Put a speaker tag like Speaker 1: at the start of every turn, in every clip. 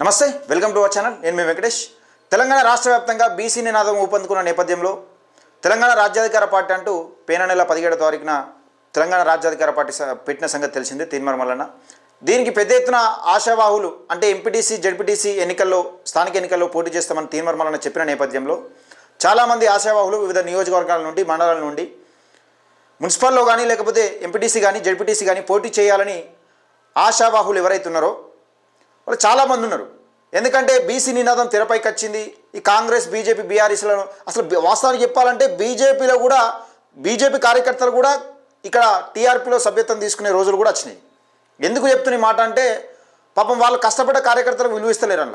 Speaker 1: నమస్తే welcome to our channel. నేను మీ వెంకటేష్. తెలంగాణ రాష్ట్ర వ్యాప్తంగా బీసీ నినాదం ఊపందుకున్న నేపథ్యంలో తెలంగాణ రాజ్యాధికార పార్టీ అంటూ పేన నెల పదిహేడో తారీఖున తెలంగాణ రాజ్యాధికార పార్టీ పెట్టిన సంగతి తెలిసిందే తీర్మానం వలన దీనికి పెద్ద ఎత్తున ఆశావాహులు అంటే ఎంపీటీసీ జడ్పీటీసీ ఎన్నికల్లో స్థానిక ఎన్నికల్లో పోటీ చేస్తామని తీర్మానం చెప్పిన నేపథ్యంలో చాలామంది ఆశావాహులు వివిధ నియోజకవర్గాల నుండి మండలాల నుండి మున్సిపల్లో కానీ లేకపోతే ఎంపీటీసీ కానీ జడ్పీటీసీ కానీ పోటీ చేయాలని ఆశావాహులు ఎవరైతే ఉన్నారో వాళ్ళు చాలామంది ఉన్నారు. ఎందుకంటే బీసీ నినాదం తెరపైకి వచ్చింది. ఈ కాంగ్రెస్ బీజేపీ బీఆర్ఎస్లను అసలు వాస్తవానికి చెప్పాలంటే బీజేపీలో కూడా బీజేపీ కార్యకర్తలు కూడా ఇక్కడ టీఆర్పీలో సభ్యత్వం తీసుకునే రోజులు కూడా వచ్చినాయి. ఎందుకు చెప్తున్న ఈ మాట అంటే పాపం వాళ్ళు కష్టపడ్డ కార్యకర్తలకు విలువిస్తలేరు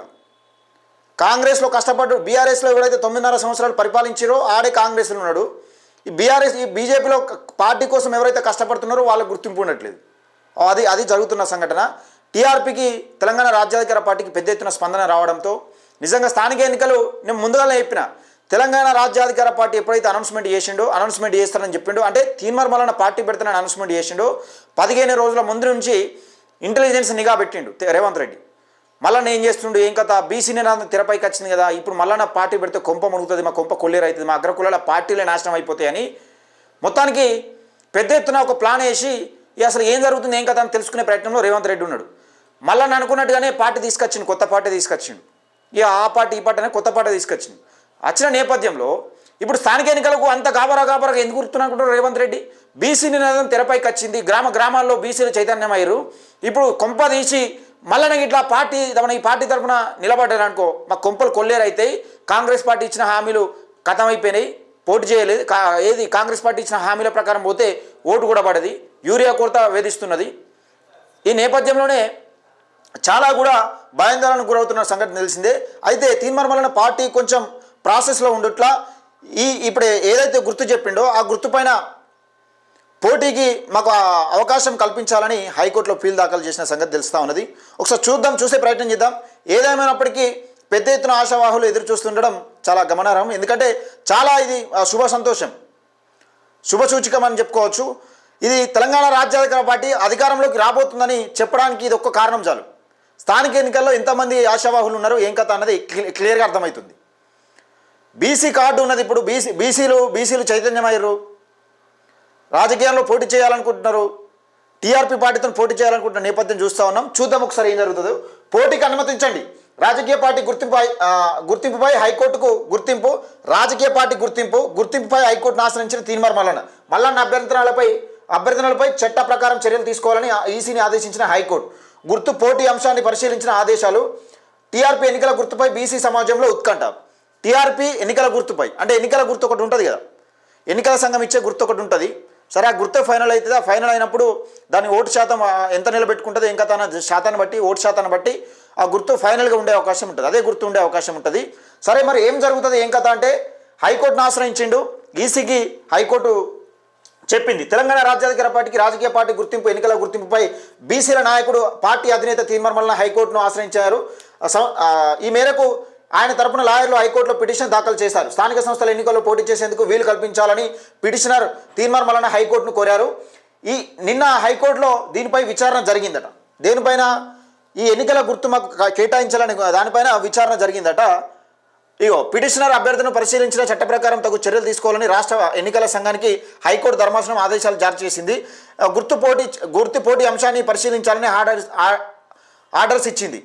Speaker 1: కాంగ్రెస్లో కష్టపడ్డ బీఆర్ఎస్లో ఎవరైతే తొమ్మిదిన్నర సంవత్సరాలు పరిపాలించారో ఆడే కాంగ్రెస్లో ఉన్నాడు. ఈ బీఆర్ఎస్ ఈ బీజేపీలో పార్టీ కోసం ఎవరైతే కష్టపడుతున్నారో వాళ్ళకు గుర్తింపు ఉండట్లేదు. అది అది జరుగుతున్న సంఘటన. టీఆర్పీకి తెలంగాణ రాజ్యాధికార పార్టీకి పెద్ద ఎత్తున స్పందన రావడంతో నిజంగా స్థానిక ఎన్నికలు నేను ముందుగానే చెప్పిన. తెలంగాణ రాజ్యాధికార పార్టీ ఎప్పుడైతే అనౌన్స్మెంట్ చేసిండో అనౌన్స్మెంట్ చేస్తారని చెప్పిండో అంటే తీన్మార్ మల్లన్న పార్టీ పెడతానని అనౌన్స్మెంట్ చేసిండో పదిహేను రోజుల ముందు నుంచి ఇంటెలిజెన్స్ నిఘా పెట్టిండు రేవంత్ రెడ్డి. మళ్ళా ఏం చేస్తుండు ఏం కథ? బీసీ నినాదం తెరపైకి వచ్చింది కదా ఇప్పుడు మళ్ళీ నా పార్టీ పెడితే కొంప మునుగుతుంది మా కొంప కొల్లేరు అవుతుంది మా అగ్రకులాల పార్టీలే నాశనం అయిపోతాయని మొత్తానికి పెద్ద ఎత్తున ఒక ప్లాన్ వేసి అసలు ఏం జరుగుతుంది ఏం కథ? అని తెలుసుకునే ప్రయత్నంలో రేవంత్ రెడ్డి ఉన్నాడు. మళ్ళీ అనుకున్నట్టుగానే పార్టీ తీసుకొచ్చిండు కొత్త పార్టీ తీసుకొచ్చిండు. ఇక ఆ పార్టీ ఈ పార్టీ అనే కొత్త పార్టీ తీసుకొచ్చింది వచ్చిన నేపథ్యంలో ఇప్పుడు స్థానిక ఎన్నికలకు అంత గాబరా గాబరాగా ఎందుకు గుర్తున్నాకుంటారు రేవంత్ రెడ్డి? బీసీ నినాదం తెరపైకి వచ్చింది గ్రామ గ్రామాల్లో బీసీలు చైతన్యం అయ్యారు ఇప్పుడు కొంప తీసి మళ్ళీ ఇట్లా పార్టీ తమను ఈ పార్టీ తరఫున నిలబడ్డారు అనుకో మా కొంపలు కొల్లేరు అయితే కాంగ్రెస్ పార్టీ ఇచ్చిన హామీలు కథమైపోయినాయి పోటీ చేయలేదు. కా ఏది కాంగ్రెస్ పార్టీ ఇచ్చిన హామీల ప్రకారం పోతే ఓటు కూడా పడది యూరియా కొరత వేధిస్తున్నది. ఈ నేపథ్యంలోనే చాలా కూడా భయాందోళనకు గురవుతున్న సంఘటన తెలిసిందే. అయితే తీర్మానం పార్టీ కొంచెం ప్రాసెస్లో ఉండట్లా ఈ ఇప్పుడు ఏదైతే గుర్తు చెప్పిండో ఆ గుర్తు పైన పోటీకి మాకు అవకాశం కల్పించాలని హైకోర్టులో ఫీల్ దాఖలు చేసిన సంగతి తెలుస్తూ ఉన్నది. ఒకసారి చూద్దాం చూసే ప్రయత్నం చేద్దాం. ఏదేమైనప్పటికీ పెద్ద ఎత్తున ఆశావాహులు ఎదురు చూస్తుండడం చాలా గమనార్హం. ఎందుకంటే చాలా ఇది శుభ సంతోషం. శుభ సూచికం అని చెప్పుకోవచ్చు. ఇది తెలంగాణ రాజ్యాధికార పార్టీ అధికారంలోకి రాబోతుందని చెప్పడానికి ఇది ఒక్క కారణం చాలు. స్థానిక ఎన్నికల్లో ఎంతమంది ఆశావాహులు ఉన్నారు. ఏం కథ అన్నది క్లి- క్లియర్గా అర్థమవుతుంది. బీసీ కార్డు ఉన్నది ఇప్పుడు బీసీ బీసీలు బీసీలు చైతన్యమయ్యారు. రాజకీయాల్లో పోటీ చేయాలనుకుంటున్నారు. టీఆర్పీ పార్టీతో పోటీ చేయాలనుకుంటున్న నేపథ్యం చూస్తూ ఉన్నాం. చూద్దాం ఒకసారి ఏం జరుగుతుందో. పోటీకి అనుమతించండి. రాజకీయ పార్టీ గుర్తింపుపై గుర్తింపుపై హైకోర్టుకు గుర్తింపు రాజకీయ పార్టీ గుర్తింపు గుర్తింపుపై హైకోర్టును ఆశ్రయించిన తీన్మార్ మల్లన్న. మల్లన్న అభ్యర్థనలపై అభ్యర్థనలపై చట్ట ప్రకారం చర్యలు తీసుకోవాలని ఈసీని ఆదేశించిన హైకోర్టు. గుర్తు పోటీ అంశాన్ని పరిశీలించిన ఆదేశాలు టీఆర్పీ ఎన్నికల గుర్తుపై బీసీ సమాజంలో ఉత్కంఠ. టీఆర్పీ ఎన్నికల గుర్తుపై అంటే ఎన్నికల గుర్తు ఒకటి ఉంటుంది కదా. ఎన్నికల సంఘం ఇచ్చే గుర్తు ఒకటి ఉంటుంది. సరే ఆ గుర్తు ఫైనల్ అవుతుంది ఆ ఫైనల్ అయినప్పుడు దాని ఓటు శాతం ఎంత నిలబెట్టుకుంటుంది ఇంకా తన శాతాన్ని బట్టి ఓటు శాతాన్ని బట్టి ఆ గుర్తు ఫైనల్గా ఉండే అవకాశం ఉంటుంది. అదే గుర్తు ఉండే అవకాశం ఉంటుంది. సరే మరి ఏం జరుగుతుంది ఏం కథ అంటే హైకోర్టును ఆశ్రయించిండు. ఈసీకి హైకోర్టు చెప్పింది. తెలంగాణ రాజ్యాధికార పార్టీకి రాజకీయ పార్టీ గుర్తింపు ఎన్నికల గుర్తింపుపై బీసీల నాయకుడు పార్టీ అధినేత తీర్మానం హైకోర్టును ఆశ్రయించారు. ఈ మేరకు ఆయన తరపున లాయర్లు హైకోర్టులో పిటిషన్ దాఖలు చేశారు. స్థానిక సంస్థల ఎన్నికల్లో పోటీ చేసేందుకు వీలు కల్పించాలని పిటిషనర్ తీర్మార్ హైకోర్టును కోరారు. ఈ నిన్న హైకోర్టులో దీనిపై విచారణ జరిగిందట. దేనిపైన ఈ ఎన్నికల గుర్తు మాకు కేటాయించాలని దానిపైన విచారణ జరిగిందట. ఇగో పిటిషనర్ అభ్యర్థులను పరిశీలించిన చట్ట ప్రకారం తగు చర్యలు తీసుకోవాలని రాష్ట్ర ఎన్నికల సంఘానికి హైకోర్టు ధర్మాసనం ఆదేశాలు జారీ చేసింది. గుర్తు పోటీ గుర్తు పోటీ అంశాన్ని పరిశీలించాలని ఆర్డర్ ఆర్డర్స్ ఇచ్చింది.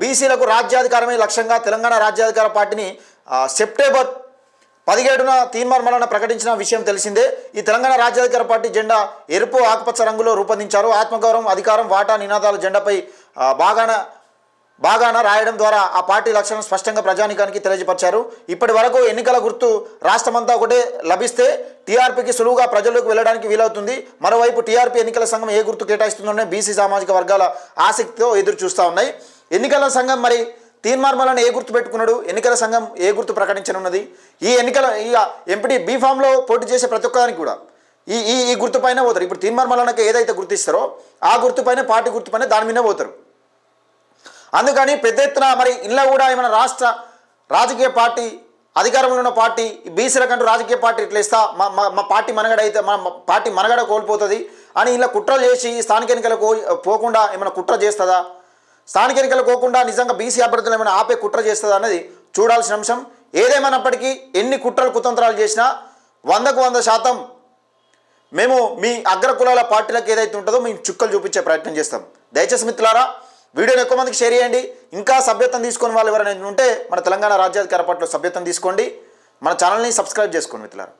Speaker 1: బీసీలకు రాజ్యాధికారమే లక్ష్యంగా తెలంగాణ రాజ్యాధికార పార్టీని సెప్టెంబర్ పదిహేడున తీర్మానం ప్రకటించిన విషయం తెలిసిందే. ఈ తెలంగాణ రాజ్యాధికార పార్టీ జెండా ఎరుపు ఆకుపచ్చ రంగులో రూపొందించారు. ఆత్మగౌరవం అధికారం వాటా నినాదాల జెండాపై బాగాన బాగాన రాయడం ద్వారా ఆ పార్టీ లక్ష్యం స్పష్టంగా ప్రజానికానికి తెలియజేపరిచారు ఇప్పటి వరకు ఎన్నికల గుర్తు రాష్ట్రమంతా ఒకటే లభిస్తే టీఆర్పీకి సులువుగా ప్రజల్లోకి వెళ్ళడానికి వీలవుతుంది. మరోవైపు టీఆర్పీ ఎన్నికల సంఘం ఏ గుర్తు కేటాయిస్తుందోనే బీసీ సామాజిక వర్గాల ఆసక్తితో ఎదురు చూస్తూ ఉన్నాయి. ఎన్నికల సంఘం మరి తీర్మార్మలను ఏ గుర్తు పెట్టుకున్నాడు? ఎన్నికల సంఘం ఏ గుర్తు ప్రకటించనున్నది? ఈ ఎన్నికల ఈ ఎంపీ బీఫామ్లో పోటీ చేసే ప్రతి ఒక్కదానికి కూడా. ఈ ఈ గుర్తుపైన పోతారు. ఇప్పుడు తీర్మార్మలనకి ఏదైతే గుర్తిస్తారో ఆ గుర్తు పైన పార్టీ గుర్తు పైన దాని మీద పోతారు. అందుకని పెద్ద ఎత్తున మరి ఇంట్లో కూడా ఏమైనా రాష్ట్ర రాజకీయ పార్టీ అధికారంలో ఉన్న పార్టీ బీసీల కంటూ రాజకీయ పార్టీ ఇట్లా ఇస్తా మా మా పార్టీ మనగడ అయితే మా పార్టీ మనగడ కోల్పోతుంది అని ఇలా కుట్రలు చేసి స్థానిక ఎన్నికలకు పోకుండా ఏమైనా కుట్ర చేస్తుందా? స్థానిక ఎన్నికలు పోకుండా నిజంగా బీసీ అభ్యర్థులు ఏమైనా ఆపే కుట్ర చేస్తుందా అనేది చూడాల్సిన అంశం. ఏదేమైనప్పటికీ ఎన్ని కుట్రలు కుతంత్రాలు చేసినా వందకు వంద శాతం మేము మీ అగ్రకులాల పార్టీలకు ఏదైతే ఉంటుందో మేము చుక్కలు చూపించే ప్రయత్నం చేస్తాం. దయచేసి మిత్రులారా వీడియోని ఎక్కువ మందికి షేర్ చేయండి. ఇంకా సభ్యత్వం తీసుకుని వాళ్ళు ఎవరైనా ఉంటే మన తెలంగాణ రాజ్యాధికార పార్టీలో సభ్యత్వం తీసుకోండి. మన ఛానల్ని సబ్స్క్రైబ్ చేసుకోండి మిత్రులారా.